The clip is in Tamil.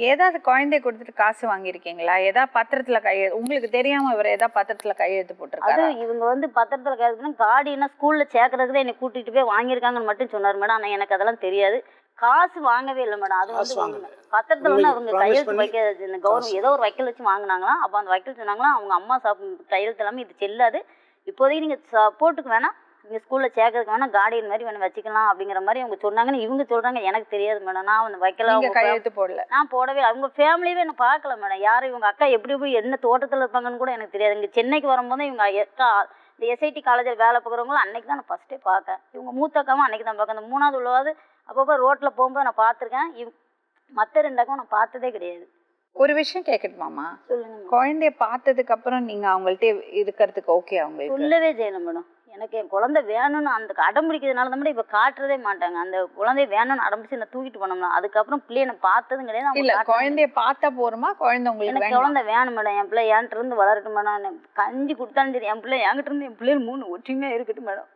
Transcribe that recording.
நீங்க ஏதாவது குழந்தைய கொடுத்துட்டு காசு வாங்கியிருக்கீங்களா? ஏதாவது பத்திரத்துல கையெழு உங்களுக்கு தெரியாம இவர் ஏதாவது பத்திரத்துல கையெழுத்து அது போட்டிருக்காரு? இவங்க வந்து பத்திரத்துல கேட்கணும் கார்டியனா ஸ்கூல்ல சேர்க்கறதுக்கு தான் என்னை கூட்டிட்டு போய் வாங்கியிருக்காங்கன்னு மட்டும் சொன்னார் மேடம். ஆனா எனக்கு அதெல்லாம் தெரியாது. காசு வாங்கவே இல்லை மேடம். அது வந்து வாங்கல. பத்திரத்துல வந்து அவங்க promise கையெழுத்து பண்ணி வைக்க இந்த கவர்மெண்ட் ஏதோ ஒரு வக்கீல் வச்சு வாங்கினாங்களாம். அப்போ அந்த வக்கீல் சொன்னாங்களாம் அவங்க அம்மா சாப் கையெழுத்து எல்லாமே இது செல்லாது. இப்போதைக்கு நீங்க சப்போர்ட்டுக்கு வேணா நீங்க ஸ்கூல்ல சேர்க்கறதுக்கு வேணா கார்டியன் மாதிரி வேணும் வச்சுக்கலாம் அப்படிங்கிற மாதிரி அவங்க சொன்னாங்கன்னு இவங்க சொல்றாங்க. எனக்கு தெரியாது மேடம் நான் அந்த வக்கீல. அவங்க கையெழுத்து போடல. நான் போடவே. அவங்க ஃபேமிலியவே என்ன பார்க்கல மேடம் யாரும் இவங்க அக்கா எப்படி எப்படி என்ன தோட்டத்தில் இருப்பாங்கன்னு கூட எனக்கு தெரியாது. இங்கே சென்னைக்கு வரும்போது இவங்க அக்கா இந்த எஸ்ஐடி காலேஜில் வேலை பார்க்குறவங்களும் அன்னைக்கு தான் நான் ஃபஸ்ட்டே பார்க்கேன். இவங்க மூத்த அக்காவும் அன்னைக்கு தான் பார்க்கேன். இந்த மூணாவது உள்ளவாது அப்பப்போ ரோட்டில் போகும்போது நான் பார்த்துருக்கேன். இவ் மற்ற ரெண்டு அக்காவும் நான் பார்த்ததே கிடையாது. ஒரு விஷயம் கேட்கட்டுமாமா குழந்தைய பார்த்ததுக்கு அப்புறம் நீங்க அவங்கள்ட்ட இருக்கிறதுக்கு ஓகே அவங்களுக்கு சொல்லவே செய்யல மேடம் எனக்கு என் குழந்தை வேணும்னு அந்த அடம் பிடிக்கிறதுனால தான் மேடம் இப்போ காட்டுறதே மாட்டாங்க. அந்த குழந்தை வேணும்னு அடம் பிடிச்சி நான் தூக்கிட்டு போனோம்னா அதுக்கப்புறம் பிள்ளைய நான் பார்த்ததும் கிடையாது. இல்ல குழந்தைய பார்த்தா போருமா? குழந்தை உங்களுக்கு எனக்கு வேணுமா? குழந்தை வேணும் மேடம். என் பிள்ளை என்கிட்ட இருந்து வளரட்டும்? மேடம் கஞ்சி கொடுத்தாலும் சரி என் பிள்ளை என்கிட்ட இருந்து என் பிள்ளைகள் மூணு ஒற்றுமையா இருக்கட்டும் மேடம்.